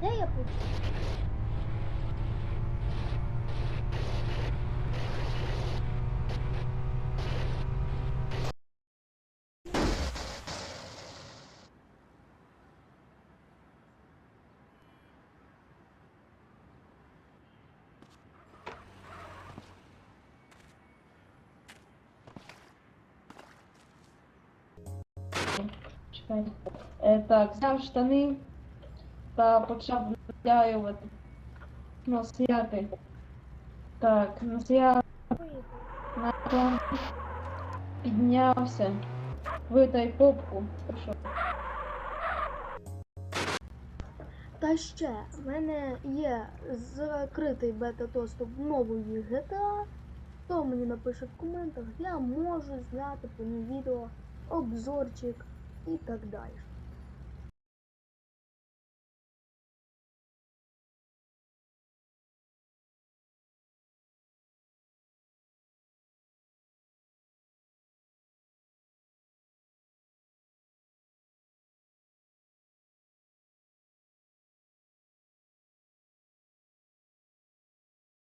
Де я тут? Чекай. Е, так, взяв штани та почав натягувати. Насіяти. Так, насіяв на. Піднявся. Витай попку. Пішов. Та ще в мене є закритий бета-доступ нової GTA. Хто мені напише в коментах, я можу зняти по ній відео, обзорчик і так далі.